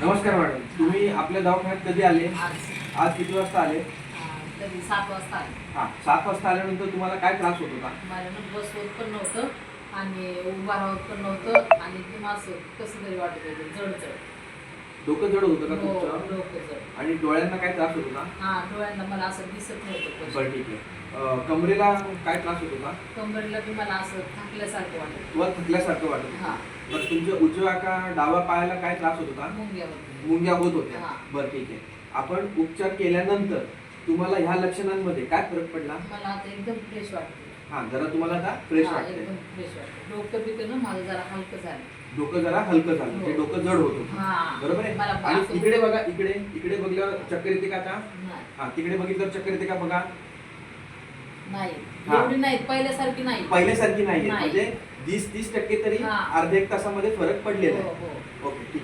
नमस्कार मॅडम. तुम्ही आपल्या दवाखान्यात कधी आले? आज. किती वाजता आले? कधी? सात वाजता आले. हा सात वाजता आल्यानंतर तुम्हाला काय त्रास होत होता? मला ना बस होत पण नव्हतं आणि उभा राहत पण नव्हतं आणि ते कसं तरी वाटत होतं जड जड डोकं जड होतं का हो, तुमचं? डोकं जड. आणि डोळ्यांना काय त्रास होत होता? हा डोळ्यांना मला असं दिसत नव्हतं पण. बरं ठीक आहे. अं, कमरेला काय त्रास होत होता? कंबरला बी मला असं थकल्यासारखं वाटत. तुम्हाला थकल्यासारखं वाटत हा. बरं तुमच्या उजव्या का डाव्या पायाला काय त्रास होत होता? मुंग्या होत होत्या. हा. बरं ठीक आहे. आपण उपचार केल्यानंतर तुम्हाला ह्या लक्षणांमध्ये काय फरक पडला? मला आता एकदम फ्रेश वाटते हा जरा तुम्हाला आता फ्रेश हा, वाटतंय. एकदम फ्रेश वाटते डोकं माझं जरा हलकं झालं. डोकं जरा हलकं झालं हो. ते डोकं जड होत होतं. हा. बरोबर आहे? आणि असं- इकडे बघा इकडे इकडे बघल्यावर चक्कर येते का आता? नाही. हा तिकडे बघितल्यावर चक्कर येते का बघा? नाही हा. एवढी नाही पहिल्यासारखी नाही पहिल्यासारखी नाहीये नाही. म्हणजे वीस तीस टक्के तरी हा. अर्ध्या एक तासामध्ये फरक पडलेला हो आहे हो ओके